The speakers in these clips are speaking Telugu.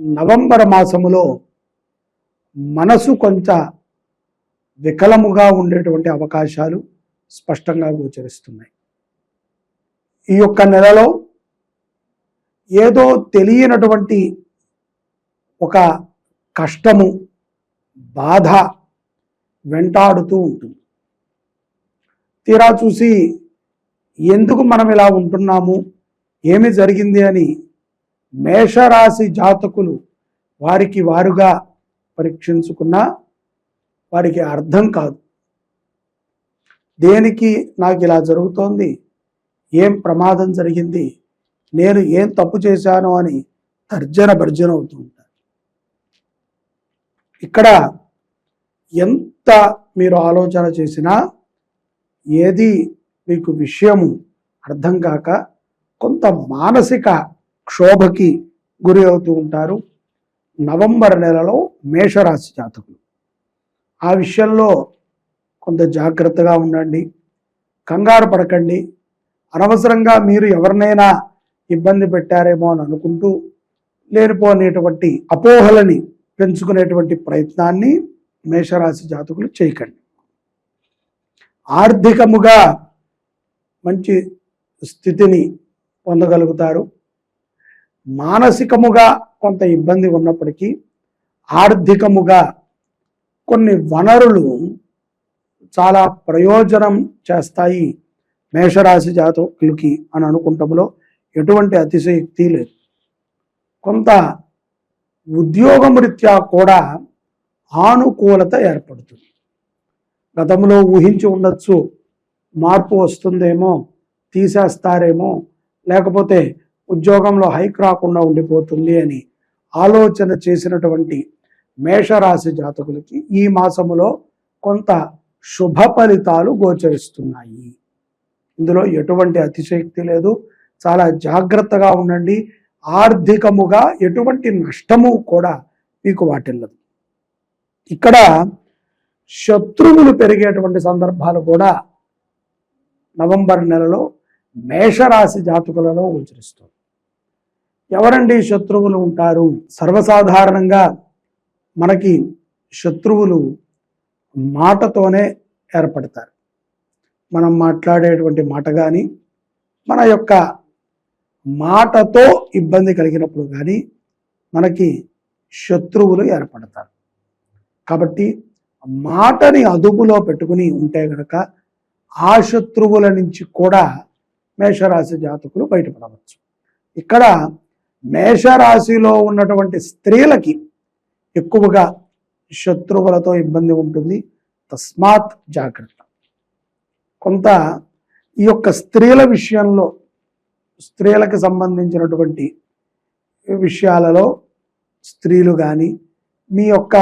నవంబర్ మాసములో మనసు కొంత వికలముగా ఉండేటువంటి అవకాశాలు స్పష్టంగా గోచరిస్తున్నాయి. ఈ యొక్క నెలలో ఏదో తెలియనటువంటి ఒక కష్టము బాధ వెంటాడుతూ ఉంటుంది. తీరా చూసి ఎందుకు మనం ఇలా ఉంటున్నాము? ఏమి జరిగింది అని మేషరాశి జాతకులు వారికి వారుగా పరీక్షించుకున్నా వారికి అర్థం కాదు. దేనికి నాకు ఇలా జరుగుతోంది? ఏం ప్రమాదం జరిగింది? నేను ఏం తప్పు చేశాను అని తర్జన భర్జన అవుతూ ఉంటారు. ఇక్కడ ఎంత మీరు ఆలోచన చేసినా ఏది మీకు విషయము అర్థం కాక కొంత మానసిక క్షోభకి గురి అవుతూ ఉంటారు. నవంబర్ నెలలో మేషరాశి జాతకులు. ఆ విషయంలో కొంత జాగ్రత్తగా ఉండండి. కంగారు పడకండి. అనవసరంగా మీరు ఎవరినైనా ఇబ్బంది పెట్టారేమో అని అనుకుంటూ లేనిపోనేటువంటి అపోహలని పెంచుకునేటువంటి ప్రయత్నాన్ని మేషరాశి జాతకులు చేయకండి. ఆర్థికముగా మంచి స్థితిని పొందగలుగుతారు. మానసికముగా కొంత ఇబ్బంది ఉన్నప్పటికీ ఆర్థికముగా కొన్ని వనరులు చాలా ప్రయోజనం చేస్తాయి మేషరాశి జాతకులకి అని అనుకుంటంలో ఎటువంటి అతిశయక్తి లేదు. కొంత ఉద్యోగం రీత్యా కూడా ఆనుకూలత ఏర్పడుతుంది. గతంలో ఊహించి ఉండొచ్చు మార్పు వస్తుందేమో తీసేస్తారేమో లేకపోతే ఉద్యోగంలో హైక్ రాకుండా ఉండిపోతుంది అని ఆలోచన చేసినటువంటి మేషరాశి జాతకులకి ఈ మాసములో కొంత శుభ ఫలితాలు గోచరిస్తున్నాయి. ఇందులో ఎటువంటి అతిశయక్తి లేదు. చాలా జాగ్రత్తగా ఉండండి. ఆర్థికముగా ఎటువంటి నష్టము కూడా మీకు వాటిల్లదు. ఇక్కడ శత్రువులు పెరిగేటువంటి సందర్భాలు కూడా నవంబర్ నెలలో మేషరాశి జాతకులలో గోచరిస్తుంది. ఎవరండి శత్రువులు ఉంటారు? సర్వసాధారణంగా మనకి శత్రువులు మాటతోనే ఏర్పడతారు. మనం మాట్లాడేటువంటి మాట కానీ మన యొక్క మాటతో ఇబ్బంది కలిగినప్పుడు కానీ మనకి శత్రువులు ఏర్పడతారు. కాబట్టి మాటని అదుపులో పెట్టుకుని ఉంటే గనక ఆ శత్రువుల నుంచి కూడా మేషరాశి జాతకులు బయటపడవచ్చు. ఇక్కడ మేషరాశిలో ఉన్నటువంటి స్త్రీలకి ఎక్కువగా శత్రువులతో ఇబ్బంది ఉంటుంది. తస్మాత్ జాగ్రత్త. కొంత ఈ యొక్క స్త్రీల విషయంలో స్త్రీలకు సంబంధించినటువంటి విషయాలలో స్త్రీలు కానీ మీ యొక్క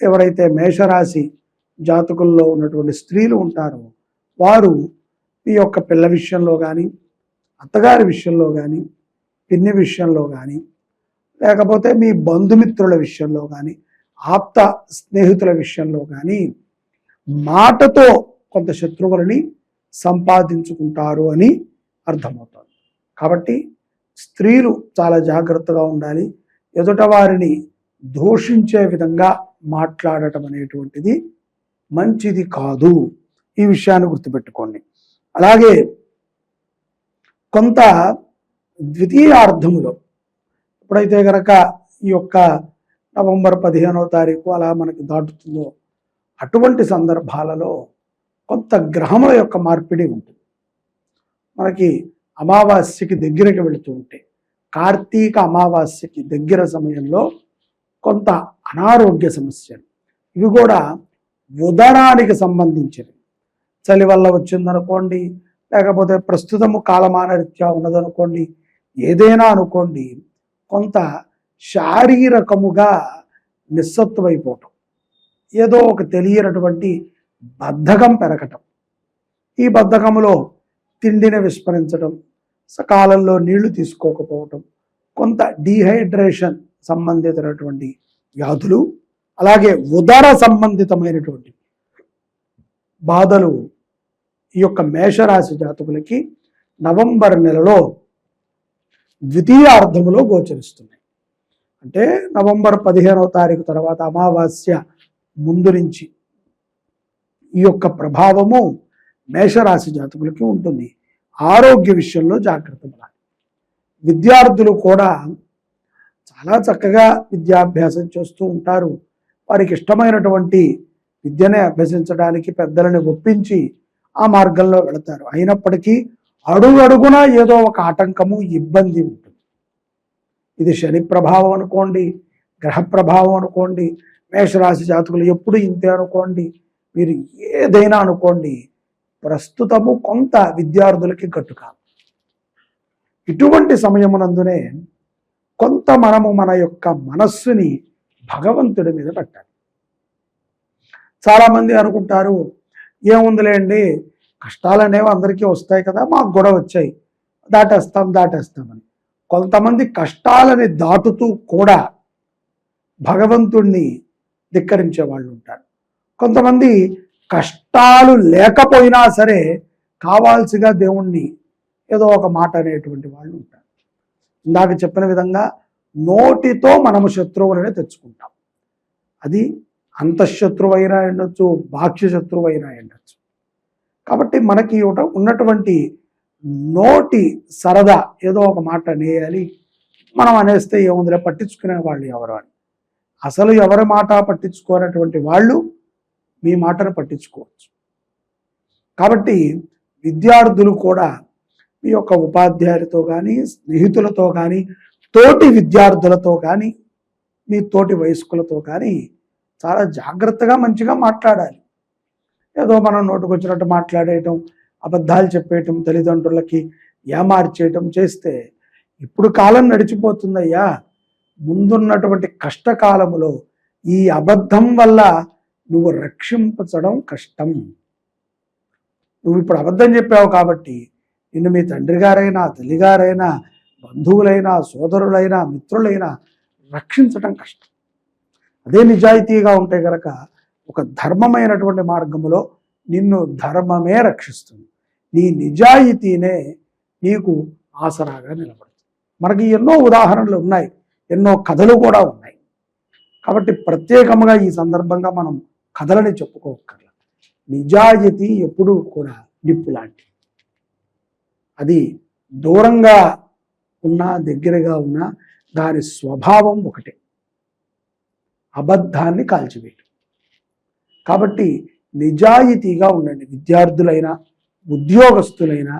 ఎవరైతే మేషరాశి జాతకుల్లో ఉన్నటువంటి స్త్రీలు ఉంటారో వారు మీ యొక్క పిల్ల విషయంలో కానీ అత్తగారి విషయంలో కానీ పిన్ని విషయంలో కానీ లేకపోతే మీ బంధుమిత్రుల విషయంలో కానీ ఆప్త స్నేహితుల విషయంలో కానీ మాటతో కొంత శత్రువులని సంపాదించుకుంటారు అని అర్థమవుతుంది. కాబట్టి స్త్రీలు చాలా జాగ్రత్తగా ఉండాలి. ఎదుట వారిని దూషించే విధంగా మాట్లాడటం అనేటువంటిది మంచిది కాదు. ఈ విషయాన్ని గుర్తుపెట్టుకోండి. అలాగే కొంత ద్వితీయార్థములో. ఎప్పుడైతే గనక ఈ యొక్క నవంబర్ పదిహేనవ తారీఖు అలా మనకి దాటుతుందో అటువంటి సందర్భాలలో కొంత గ్రహముల యొక్క మార్పిడి ఉంటుంది. మనకి అమావాస్యకి దగ్గరికి వెళుతూ ఉంటే కార్తీక అమావాస్యకి దగ్గర సమయంలో కొంత అనారోగ్య సమస్యలు. ఇవి కూడా ఉదరానికి సంబంధించినవి. చలి వల్ల వచ్చిందనుకోండి లేకపోతే ప్రస్తుతము కాలమానరీత్యా ఉన్నదనుకోండి ఏదైనా అనుకోండి కొంత శారీరకముగా నిస్సత్తువైపోవటం ఏదో ఒక తెలియనటువంటి బద్ధకం పెరగటం. ఈ బద్ధకంలో తిండిని విస్మరించడం సకాలంలో నీళ్ళు తీసుకోకపోవటం కొంత డీహైడ్రేషన్ సంబంధితమైనటువంటి వ్యాధులు అలాగే ఉదర సంబంధితమైనటువంటి బాధలు ఈ యొక్క మేషరాశి జాతకులకి నవంబర్ నెలలో ద్వితీయ అర్థములో గోచరిస్తున్నాయి. అంటే నవంబర్ పదిహేనవ తారీఖు తర్వాత అమావాస్య ముందు నుంచి ఈ యొక్క ప్రభావము మేషరాశి జాతకులకి ఉంటుంది. ఆరోగ్య విషయంలో జాగ్రత్త పడాలి. విద్యార్థులు కూడా చాలా చక్కగా విద్యాభ్యాసం చేస్తూ ఉంటారు. వారికి ఇష్టమైనటువంటి విద్యనే అభ్యసించడానికి పెద్దలని ఒప్పించి ఆ మార్గంలో వెళతారు. అయినప్పటికీ అడుగు అడుగున ఏదో ఒక ఆటంకము ఇబ్బంది ఉంటుంది. ఇది శని ప్రభావం అనుకోండి గ్రహ ప్రభావం అనుకోండి మేషరాశి జాతకులు ఎప్పుడు ఇంతే అనుకోండి మీరు ఏదైనా అనుకోండి ప్రస్తుతము కొంత విద్యార్థులకి గట్టు కాదు. ఇటువంటి సమయమునందునే కొంత మనము మన యొక్క మనస్సుని భగవంతుడి మీద పెట్టాలి. చాలామంది అనుకుంటారు ఏముందిలేండి? కష్టాలు అనేవి అందరికీ వస్తాయి కదా మాకు కూడా వచ్చాయి. దాటేస్తాం దాటేస్తామని కొంతమంది కష్టాలని దాటుతూ కూడా భగవంతుణ్ణి ధిక్కరించే వాళ్ళు ఉంటారు. కొంతమంది కష్టాలు లేకపోయినా సరే కావాల్సిగా దేవుణ్ణి ఏదో ఒక మాట అనేటువంటి వాళ్ళు ఉంటారు. ఇందాక చెప్పిన విధంగా నోటితో మనము శత్రువులనే తెచ్చుకుంటాం. అది అంతఃశత్రువు అయినా ఉండొచ్చు బాహ్య శత్రువు అయినా ఉండొచ్చు. కాబట్టి మనకి ఒకట ఉన్నటువంటి నోటి సరదా ఏదో ఒక మాట అనేయాలి. మనం అనేస్తే ఏముందిలే పట్టించుకునే వాళ్ళు ఎవరు అని. అసలు ఎవరి మాట పట్టించుకోనటువంటి వాళ్ళు మీ మాటను పట్టించుకోవచ్చు. కాబట్టి విద్యార్థులు కూడా మీ యొక్క ఉపాధ్యాయులతో కానీ స్నేహితులతో కానీ తోటి విద్యార్థులతో కానీ మీ తోటి వయస్కులతో కానీ చాలా జాగ్రత్తగా మంచిగా మాట్లాడాలి. ఏదో మనం నోటుకొచ్చినట్టు మాట్లాడేయటం అబద్ధాలు చెప్పేయటం తల్లిదండ్రులకి ఏమార్చేయటం చేస్తే ఇప్పుడు కాలం నడిచిపోతుందయ్యా. ముందున్నటువంటి కష్టకాలములో ఈ అబద్ధం వల్ల నువ్వు రక్షింపచడం కష్టం. నువ్వు ఇప్పుడు అబద్ధం చెప్పావు కాబట్టి నిన్ను మీ తండ్రి గారైనా తల్లిగారైనా బంధువులైనా సోదరులైనా మిత్రులైనా రక్షించడం కష్టం. అదే నిజాయితీగా ఉంటే గనక ఒక ధర్మమైనటువంటి మార్గములో నిన్ను ధర్మమే రక్షిస్తుంది. నీ నిజాయితీనే నీకు ఆసరాగా నిలబడుతుంది. మనకి ఎన్నో ఉదాహరణలు ఉన్నాయి. ఎన్నో కథలు కూడా ఉన్నాయి. కాబట్టి ప్రత్యేకంగా ఈ సందర్భంగా మనం కథలని చెప్పుకోకర్ల నిజాయితీ ఎప్పుడూ కూడా నిప్పు లాంటి అది దూరంగా ఉన్నా దగ్గరగా ఉన్నా దాని స్వభావం ఒకటే. అబద్ధాన్ని కాల్చివేయటం. కాబట్టి నిజాయితీగా ఉండండి. విద్యార్థులైనా ఉద్యోగస్తులైనా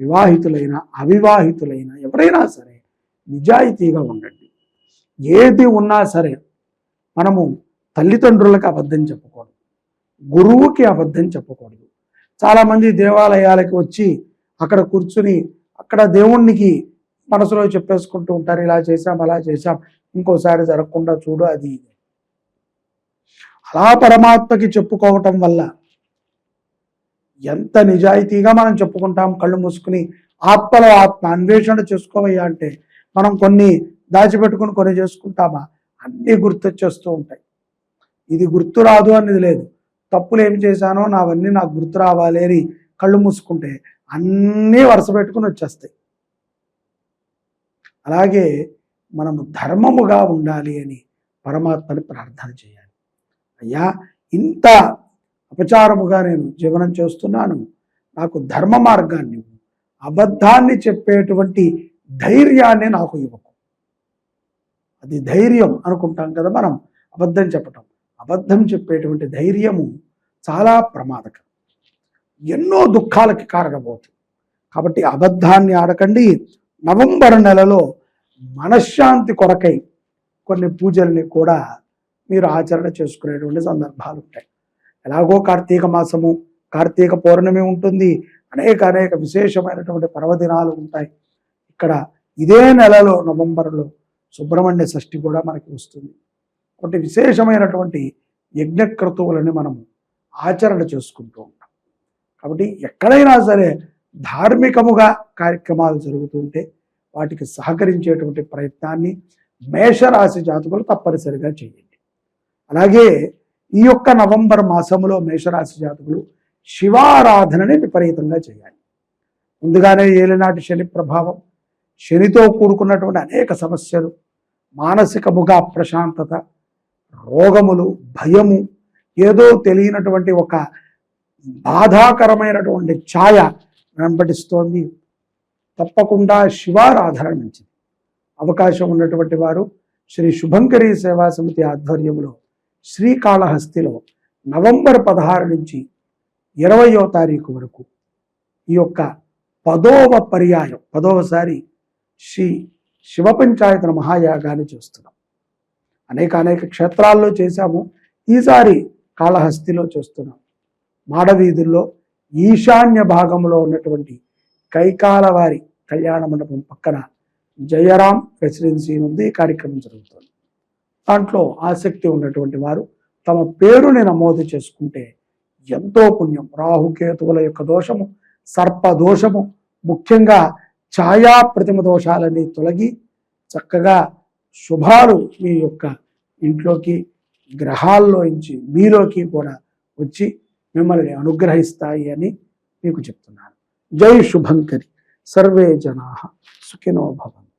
వివాహితులైనా అవివాహితులైనా ఎవరైనా సరే నిజాయితీగా ఉండండి. ఏది ఉన్నా సరే మనము తల్లిదండ్రులకు అబద్ధం చెప్పకూడదు. గురువుకి అబద్ధం చెప్పకూడదు. చాలామంది దేవాలయాలకు వచ్చి అక్కడ కూర్చుని అక్కడ దేవుణ్ణికి మనసులో చెప్పేసుకుంటూ ఉంటారు. ఇలా చేశాం అలా చేశాం ఇంకోసారి జరగకుండా చూడు అది ఇది. అలా పరమాత్మకి చెప్పుకోవటం వల్ల ఎంత నిజాయితీగా మనం చెప్పుకుంటాం కళ్ళు మూసుకుని ఆత్మలో ఆత్మ అన్వేషణ చేసుకోవయ్యా అంటే మనం కొన్ని దాచిపెట్టుకుని కొన్ని చేసుకుంటామా? అన్నీ గుర్తొచ్చేస్తూ ఉంటాయి. ఇది గుర్తు రాదు అనేది లేదు. తప్పులు ఏం చేశానో నావన్నీ నాకు గుర్తు రావాలి అని కళ్ళు మూసుకుంటే అన్నీ వరుస పెట్టుకుని వచ్చేస్తాయి. అలాగే మనము ధర్మముగా ఉండాలి అని పరమాత్మని ప్రార్థన చేయాలి. అయ్యా ఇంత అపచారముగా నేను జీవనం చేస్తున్నాను. నాకు ధర్మ మార్గాన్ని అబద్ధాన్ని చెప్పేటువంటి ధైర్యాన్ని నాకు ఇవ్వకు. అది ధైర్యం అనుకుంటాం కదా మనం అబద్ధం చెప్పటం. అబద్ధం చెప్పేటువంటి ధైర్యము చాలా ప్రమాదకరం. ఎన్నో దుఃఖాలకి కారణమవుతుంది కాబట్టి అబద్ధాన్ని ఆడకండి. నవంబర్ నెలలో మనశ్శాంతి కొరకై కొన్ని పూజల్ని కూడా మీరు ఆచరణ చేసుకునేటువంటి సందర్భాలు ఉంటాయి. ఎలాగో కార్తీక మాసము కార్తీక పౌర్ణమి ఉంటుంది అనేక అనేక విశేషమైనటువంటి పర్వదినాలు ఉంటాయి. ఇక్కడ ఇదే నెలలో నవంబర్లో సుబ్రహ్మణ్య షష్ఠి కూడా మనకి వస్తుంది. కాబట్టి విశేషమైనటువంటి యజ్ఞక్రతువులని మనము ఆచరణ చేసుకుంటూ ఉంటాం. కాబట్టి ఎక్కడైనా సరే ధార్మికముగా కార్యక్రమాలు జరుగుతుంటే వాటికి సహకరించేటువంటి ప్రయత్నాన్ని మేషరాశి జాతకులు తప్పనిసరిగా చేయండి. అలాగే ఈ యొక్క నవంబర్ మాసంలో మేషరాశి జాతకులు శివారాధనని విపరీతంగా చేయాలి. ముందుగానే ఏలినాటి శని ప్రభావం శనితో కూడుకున్నటువంటి అనేక సమస్యలు మానసికముగా అప్రశాంతత రోగములు భయము ఏదో తెలియనటువంటి ఒక బాధాకరమైనటువంటి ఛాయ వెంబడిస్తోంది తప్పకుండా శివారాధన మంచిది. అవకాశం ఉన్నటువంటి వారు శ్రీ శుభంకరి సేవా సమితి ఆధ్వర్యంలో శ్రీకాళహస్తిలో నవంబర్ పదహారు నుంచి ఇరవయో తారీఖు వరకు ఈ యొక్క పదోవ పర్యాయం పదోవసారి శ్రీ శివ పంచాయతన మహాయాగాన్ని చేస్తున్నాం. అనేక అనేక క్షేత్రాల్లో చేశాము ఈసారి కాళహస్తిలో చేస్తున్నాం. మాడవీధుల్లో ఈశాన్య భాగంలో ఉన్నటువంటి కైకాలవారి కళ్యాణ మండపం పక్కన జయరాం రెసిడెన్సీ నుండి ఈ కార్యక్రమం జరుగుతుంది. దాంట్లో ఆసక్తి ఉన్నటువంటి వారు తమ పేరుని నమోదు చేసుకుంటే ఎంతో పుణ్యం. రాహుకేతువుల యొక్క దోషము సర్ప దోషము ముఖ్యంగా ఛాయా ప్రతిమ దోషాలన్నీ తొలగి చక్కగా శుభాలు మీ యొక్క ఇంట్లోకి గ్రహాల్లోంచి మీలోకి కూడా వచ్చి మిమ్మల్ని అనుగ్రహిస్తాయి అని మీకు చెప్తున్నాను. జై శుభంకరి. సర్వే జనా సుఖినో భవంతు.